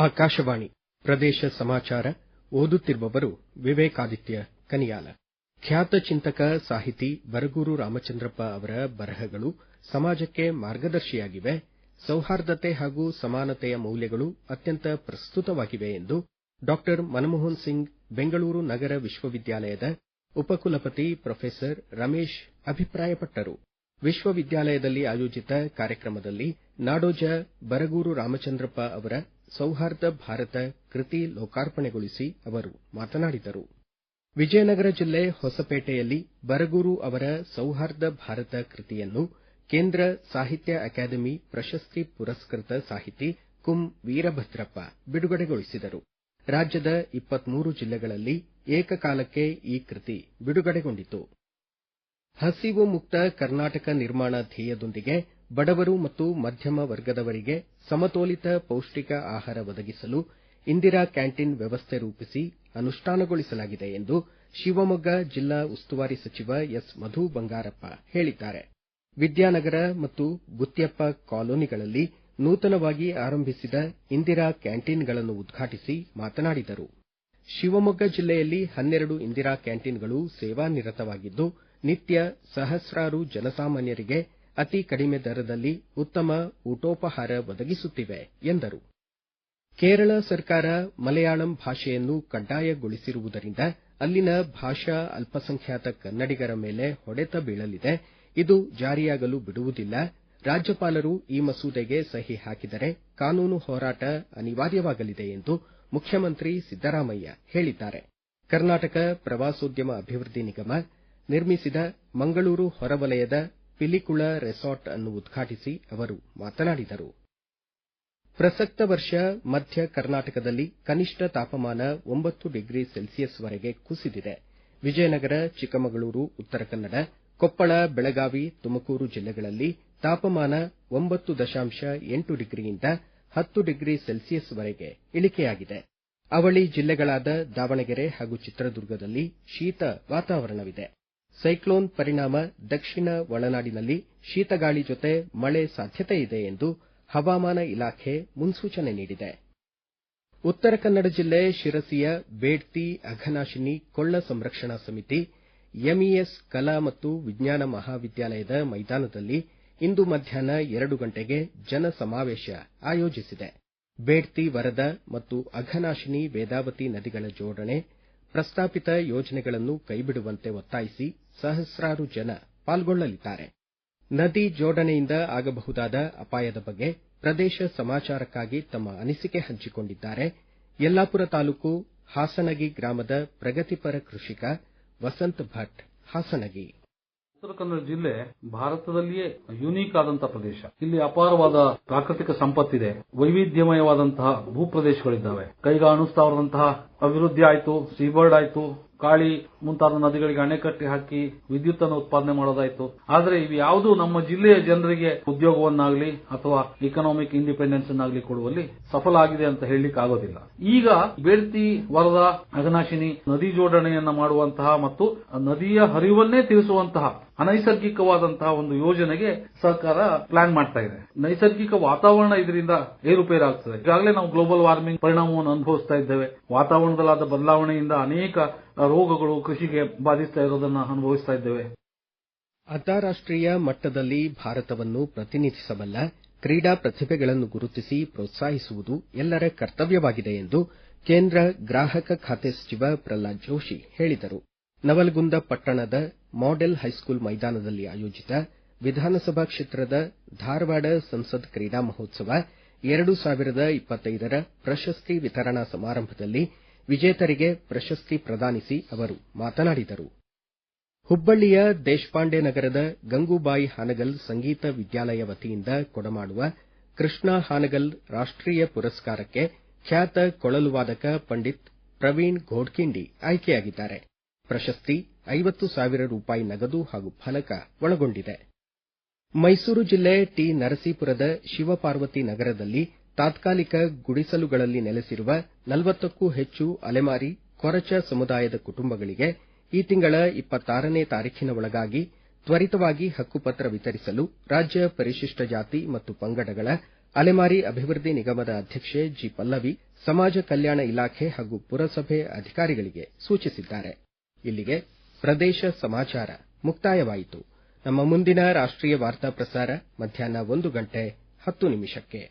ಆಕಾಶವಾಣಿ ಪ್ರದೇಶ ಸಮಾಚಾರ ಓದುತ್ತಿರುವವರು ವಿವೇಕಾದಿತ್ಯ ಕನಿಯಾಲ. ಖ್ಯಾತ ಚಿಂತಕ, ಸಾಹಿತಿ ಬರಗೂರು ರಾಮಚಂದ್ರಪ್ಪ ಅವರ ಬರಹಗಳು ಸಮಾಜಕ್ಕೆ ಮಾರ್ಗದರ್ಶಿಯಾಗಿವೆ. ಸೌಹಾರ್ದತೆ ಹಾಗೂ ಸಮಾನತೆಯ ಮೌಲ್ಯಗಳು ಅತ್ಯಂತ ಪ್ರಸ್ತುತವಾಗಿವೆ ಎಂದು ಡಾ. ಮನಮೋಹನ್ ಸಿಂಗ್, ಬೆಂಗಳೂರು ನಗರ ವಿಶ್ವವಿದ್ಯಾಲಯದ ಉಪಕುಲಪತಿ ಪ್ರೊಫೆಸರ್ ರಮೇಶ್ ಅಭಿಪ್ರಾಯಪಟ್ಟರು. ವಿಶ್ವವಿದ್ಯಾಲಯದಲ್ಲಿ ಆಯೋಜಿತ ಕಾರ್ಯಕ್ರಮದಲ್ಲಿ ನಾಡೋಜ ಬರಗೂರು ರಾಮಚಂದ್ರಪ್ಪ ಅವರ ಸೌಹಾರ್ದ ಭಾರತ ಕೃತಿ ಲೋಕಾರ್ಪಣೆಗೊಳಿಸಿ ಅವರು ಮಾತನಾಡಿದರು. ವಿಜಯನಗರ ಜಿಲ್ಲೆ ಹೊಸಪೇಟೆಯಲ್ಲಿ ಬರಗೂರು ಅವರ ಸೌಹಾರ್ದ ಭಾರತ ಕೃತಿಯನ್ನು ಕೇಂದ್ರ ಸಾಹಿತ್ಯ ಅಕಾಡೆಮಿ ಪ್ರಶಸ್ತಿ ಪುರಸ್ಕೃತ ಸಾಹಿತಿ ಕುಂ ವೀರಭದ್ರಪ್ಪ ಬಿಡುಗಡೆಗೊಳಿಸಿದರು. ರಾಜ್ಯದ ಜಿಲ್ಲೆಗಳಲ್ಲಿ ಏಕಕಾಲಕ್ಕೆ ಈ ಕೃತಿ ಬಿಡುಗಡೆಗೊಂಡಿತು. ಹಸಿವು ಮುಕ್ತ ಕರ್ನಾಟಕ ನಿರ್ಮಾಣ ಧ್ಯೇಯದೊಂದಿಗೆ ಬಡವರು ಮತ್ತು ಮಧ್ಯಮ ವರ್ಗದವರಿಗೆ ಸಮತೋಲಿತ ಪೌಷ್ಟಿಕ ಆಹಾರ ಒದಗಿಸಲು ಇಂದಿರಾ ಕ್ಯಾಂಟೀನ್ ವ್ಯವಸ್ಥೆ ರೂಪಿಸಿ ಅನುಷ್ಠಾನಗೊಳಿಸಲಾಗಿದೆ ಎಂದು ಶಿವಮೊಗ್ಗ ಜಿಲ್ಲಾ ಉಸ್ತುವಾರಿ ಸಚಿವ ಎಸ್ ಮಧು ಬಂಗಾರಪ್ಪ ಹೇಳಿದ್ದಾರೆ. ವಿದ್ಯಾನಗರ ಮತ್ತು ಗುತ್ಯಪ್ಪ ಕಾಲೋನಿಗಳಲ್ಲಿ ನೂತನವಾಗಿ ಆರಂಭಿಸಿದ ಇಂದಿರಾ ಕ್ಯಾಂಟೀನ್ಗಳನ್ನು ಉದ್ಘಾಟಿಸಿ ಮಾತನಾಡಿದರು. ಶಿವಮೊಗ್ಗ ಜಿಲ್ಲೆಯಲ್ಲಿ ಹನ್ನೆರಡು ಇಂದಿರಾ ಕ್ಯಾಂಟೀನ್ಗಳು ಸೇವಾನಿರತವಾಗಿದ್ದು ನಿತ್ಯ ಸಹಸ್ರಾರು ಜನಸಾಮಾನ್ಯರಿಗೆ ಅತಿ ಕಡಿಮೆ ದರದಲ್ಲಿ ಉತ್ತಮ ಊಟೋಪಹಾರ ಒದಗಿಸುತ್ತಿವೆ, ಎಂದರು. ಕೇರಳ ಸರ್ಕಾರ ಮಲಯಾಳಂ ಭಾಷೆಯನ್ನು ಕಡ್ಡಾಯಗೊಳಿಸಿರುವುದರಿಂದ ಅಲ್ಲಿನ ಭಾಷಾ ಅಲ್ಪಸಂಖ್ಯಾತ ಕನ್ನಡಿಗರ ಮೇಲೆ ಹೊಡೆತ ಬೀಳಲಿದೆ. ಇದು ಜಾರಿಯಾಗಲು ಬಿಡುವುದಿಲ್ಲ. ರಾಜ್ಯಪಾಲರು ಈ ಮಸೂದೆಗೆ ಸಹಿ ಹಾಕಿದರೆ ಕಾನೂನು ಹೋರಾಟ ಅನಿವಾರ್ಯವಾಗಲಿದೆ ಎಂದು ಮುಖ್ಯಮಂತ್ರಿ ಸಿದ್ದರಾಮಯ್ಯ ಹೇಳಿದ್ದಾರೆ. ಕರ್ನಾಟಕ ಪ್ರವಾಸೋದ್ಯಮ ಅಭಿವೃದ್ಧಿ ನಿಗಮ ನಿರ್ಮಿಸಿದ ಮಂಗಳೂರು ಹೊರವಲಯದ ಪಿಲಿಕುಳ ರೆಸಾರ್ಟ್ ಅನ್ನು ಉದ್ಘಾಟಿಸಿ ಅವರು ಮಾತನಾಡಿದರು. ಪ್ರಸಕ್ತ ವರ್ಷ ಮಧ್ಯ ಕರ್ನಾಟಕದಲ್ಲಿ ಕನಿಷ್ಠ ತಾಪಮಾನ ಒಂಬತ್ತು ಡಿಗ್ರಿ ಸೆಲ್ಸಿಯಸ್ವರೆಗೆ ಕುಸಿದಿದೆ. ವಿಜಯನಗರ, ಚಿಕ್ಕಮಗಳೂರು, ಉತ್ತರ ಕನ್ನಡ, ಕೊಪ್ಪಳ, ಬೆಳಗಾವಿ, ತುಮಕೂರು ಜಿಲ್ಲೆಗಳಲ್ಲಿ ತಾಪಮಾನ ಒಂಬತ್ತು ದಶಾಂಶ ಎಂಟು ಡಿಗ್ರಿಯಿಂದ ಹತ್ತು ಡಿಗ್ರಿ ಸೆಲ್ಸಿಯಸ್ವರೆಗೆ ಇಳಿಕೆಯಾಗಿದೆ. ಅವಳಿ ಜಿಲ್ಲೆಗಳಾದ ದಾವಣಗೆರೆ ಹಾಗೂ ಚಿತ್ರದುರ್ಗದಲ್ಲಿ ಶೀತ ವಾತಾವರಣವಿದೆ. ಸೈಕ್ಲೋನ್ ಪರಿಣಾಮ ದಕ್ಷಿಣ ಒಳನಾಡಿನಲ್ಲಿ ಶೀತಗಾಳಿ ಜೊತೆ ಮಳೆ ಸಾಧ್ಯತೆ ಇದೆ ಎಂದು ಹವಾಮಾನ ಇಲಾಖೆ ಮುನ್ಸೂಚನೆ ನೀಡಿದೆ. ಉತ್ತರ ಕನ್ನಡ ಜಿಲ್ಲೆ ಶಿರಸಿಯ ಬೇಡ್ತಿ ಅಘನಾಶಿನಿ ಕೊಳ್ಳ ಸಂರಕ್ಷಣಾ ಸಮಿತಿ, ಎಂಇಎಸ್ ಕಲಾ ಮತ್ತು ವಿಜ್ಞಾನ ಮಹಾವಿದ್ಯಾಲಯದ ಮೈದಾನದಲ್ಲಿ ಇಂದು ಮಧ್ಯಾಹ್ನ ಎರಡು ಗಂಟೆಗೆ ಜನ ಸಮಾವೇಶ ಆಯೋಜಿಸಿದೆ. ಬೇಡ್ತಿ ವರದ ಮತ್ತು ಅಘನಾಶಿನಿ ವೇದಾವತಿ ನದಿಗಳ ಜೋಡಣೆ, ಪ್ರಸ್ತಾಪಿತ ಯೋಜನೆಗಳನ್ನು ಕೈಬಿಡುವಂತೆ ಒತ್ತಾಯಿಸಿ ಸಹಸ್ರಾರು ಜನ ಪಾಲ್ಗೊಳ್ಳಲಿದ್ದಾರೆ. ನದಿ ಜೋಡಣೆಯಿಂದ ಆಗಬಹುದಾದ ಅಪಾಯದ ಬಗ್ಗೆ ಪ್ರದೇಶ ಸಮಾಚಾರಕ್ಕಾಗಿ ತಮ್ಮ ಅನಿಸಿಕೆ ಹಂಚಿಕೊಂಡಿದ್ದಾರೆ. ಯಲ್ಲಾಪುರ ತಾಲೂಕು ಹಾಸನಗಿ ಗ್ರಾಮದ ಪ್ರಗತಿಪರ ಕೃಷಿಕ ವಸಂತ ಭಟ್, ಹಾಸನಗಿ. ಉತ್ತರ ಕನ್ನಡ ಜಿಲ್ಲೆ ಭಾರತದಲ್ಲಿಯೇ ಯುನೀಕ್ ಆದಂತಹ ಪ್ರದೇಶ. ಇಲ್ಲಿ ಅಪಾರವಾದ ಪ್ರಾಕೃತಿಕ ಸಂಪತ್ತಿದೆ. ವೈವಿಧ್ಯಮಯವಾದಂತಹ ಭೂಪ್ರದೇಶಗಳಿದ್ದಾವೆ. ಕೈಗಾಣಿಸ್ತಾವರದಂತಹ ಅಭಿವೃದ್ಧಿ ಆಯಿತು ಸೀಬರ್ಡ್ ಆಯಿತು, ಕಾಳಿ ಮುಂತಾದ ನದಿಗಳಿಗೆ ಅಣೆಕಟ್ಟಿ ಹಾಕಿ ವಿದ್ಯುತ್ ಅನ್ನು ಉತ್ಪಾದನೆ ಮಾಡೋದಾಯಿತು. ಆದ್ರೆ ಇವು ಯಾವುದು ನಮ್ಮ ಜಿಲ್ಲೆಯ ಜನರಿಗೆ ಉದ್ಯೋಗವನ್ನಾಗಲಿ ಅಥವಾ ಇಕನಾಮಿಕ್ ಇಂಡಿಪೆಂಡೆನ್ಸ್ ಆಗಲಿ ಕೊಡುವಲ್ಲಿ ಸಫಲ ಆಗಿದೆ ಅಂತ ಹೇಳಲಿಕ್ಕೆ ಆಗೋದಿಲ್ಲ ಈಗ ಬೇಡ್ತಿ, ವರದಾ, ಅಘನಾಶಿನಿ, ನದಿ ಜೋಡಣೆಯನ್ನ ಮಾಡುವಂತಹ ಮತ್ತು ನದಿಯ ಹರಿವನ್ನೇ ತಿಳಿಸುವಂತಹ ಅನೈಸರ್ಗಿಕವಾದಂತಹ ಒಂದು ಯೋಜನೆಗೆ ಸರ್ಕಾರ ಪ್ಲಾನ್ ಮಾಡ್ತಾ ಇದೆ. ನೈಸರ್ಗಿಕ ವಾತಾವರಣ ಇದರಿಂದ ಏರುಪೇರಾಗ್ತದೆ. ಈಗಾಗಲೇ ನಾವು ಗ್ಲೋಬಲ್ ವಾರ್ಮಿಂಗ್ ಪರಿಣಾಮವನ್ನು ಅನುಭವಿಸ್ತಾ ಇದ್ದೇವೆ. ವಾತಾವರಣದಲ್ಲಾದ ಬದಲಾವಣೆಯಿಂದ ಅನೇಕ ರೋಗಗಳು ಕೃಷಿಗೆ ಬಾಧಿಸ್ತಾ ಇರೋದನ್ನ ಅನುಭವಿಸ್ತಾ ಇದ್ದೇವೆ. ಅಂತಾರಾಷ್ಟ್ರೀಯ ಮಟ್ಟದಲ್ಲಿ ಭಾರತವನ್ನು ಪ್ರತಿನಿಧಿಸಬಲ್ಲ ಕ್ರೀಡಾ ಪ್ರತಿಭೆಗಳನ್ನು ಗುರುತಿಸಿ ಪ್ರೋತ್ಸಾಹಿಸುವುದು ಎಲ್ಲರ ಕರ್ತವ್ಯವಾಗಿದೆ ಎಂದು ಕೇಂದ್ರ ಗ್ರಾಹಕ ಖಾತೆ ಸಚಿವ ಪ್ರಹ್ಲಾದ್ ಜೋಶಿ ಹೇಳಿದರು. ನವಲಗುಂದ ಪಟ್ಟಣದ ಮಾಡೆಲ್ ಹೈಸ್ಕೂಲ್ ಮೈದಾನದಲ್ಲಿ ಆಯೋಜಿತ ವಿಧಾನಸಭಾ ಕ್ಷೇತ್ರದ ಧಾರವಾಡ ಸಂಸದ್ ಕ್ರೀಡಾ ಮಹೋತ್ಸವ ಎರಡು ಸಾವಿರದ ಇಪ್ಪತ್ತೈದರ ಪ್ರಶಸ್ತಿ ವಿತರಣಾ ಸಮಾರಂಭದಲ್ಲಿ ವಿಜೇತರಿಗೆ ಪ್ರಶಸ್ತಿ ಪ್ರದಾನಿಸಿ ಅವರು ಮಾತನಾಡಿದರು. ಹುಬ್ಬಳ್ಳಿಯ ದೇಶಪಾಂಡೆ ನಗರದ ಗಂಗೂಬಾಯಿ ಹಾನಗಲ್ ಸಂಗೀತ ವಿದ್ಯಾಲಯ ವತಿಯಿಂದ ಕೊಡಮಾಡುವ ಕೃಷ್ಣ ಹಾನಗಲ್ ರಾಷ್ಟೀಯ ಪುರಸ್ಕಾರಕ್ಕೆ ಖ್ಯಾತ ಕೊಳಲು ವಾದಕ ಪಂಡಿತ್ ಪ್ರವೀಣ್ ಘೋಡ್ಕಿಂಡಿ ಆಯ್ಕೆಯಾಗಿದ್ದಾರೆ. ಪ್ರಶಸ್ತಿ ಐವತ್ತು ಸಾವಿರ ರೂಪಾಯಿ ನಗದು ಹಾಗೂ ಫಲಕ ಒಳಗೊಂಡಿದೆ. ಮೈಸೂರು ಜಿಲ್ಲೆ ಟಿ ನರಸೀಪುರದ ಶಿವಪಾರ್ವತಿ ನಗರದಲ್ಲಿ ತಾತ್ಕಾಲಿಕ ಗುಡಿಸಲುಗಳಲ್ಲಿ ನೆಲೆಸಿರುವ ನಲವತ್ತಕ್ಕೂ ಹೆಚ್ಚು ಅಲೆಮಾರಿ ಕೊರಚ ಸಮುದಾಯದ ಕುಟುಂಬಗಳಿಗೆ ಈ ತಿಂಗಳ ಇಪ್ಪತ್ತಾರನೇ ತಾರೀಖಿನ ಒಳಗಾಗಿ ತ್ವರಿತವಾಗಿ ಹಕ್ಕುಪತ್ರ ವಿತರಿಸಲು ರಾಜ್ಯ ಪರಿಶಿಷ್ಟ ಜಾತಿ ಮತ್ತು ಪಂಗಡಗಳ ಅಲೆಮಾರಿ ಅಭಿವೃದ್ಧಿ ನಿಗಮದ ಅಧ್ಯಕ್ಷೆ ಜಿ ಪಲ್ಲವಿ, ಸಮಾಜ ಕಲ್ಯಾಣ ಇಲಾಖೆ ಹಾಗೂ ಪುರಸಭೆ ಅಧಿಕಾರಿಗಳಿಗೆ ಸೂಚಿಸಿದ್ದಾರೆ. ಇಲ್ಲಿಗೆ ಪ್ರದೇಶ ಸಮಾಚಾರ ಮುಕ್ತಾಯವಾಯಿತು. ನಮ್ಮ ಮುಂದಿನ ರಾಷ್ಟ್ರೀಯ ವಾರ್ತಾ ಪ್ರಸಾರ ಮಧ್ಯಾಹ್ನ ಒಂದು ಗಂಟೆ ಹತ್ತು ನಿಮಿಷಕ್ಕೆ.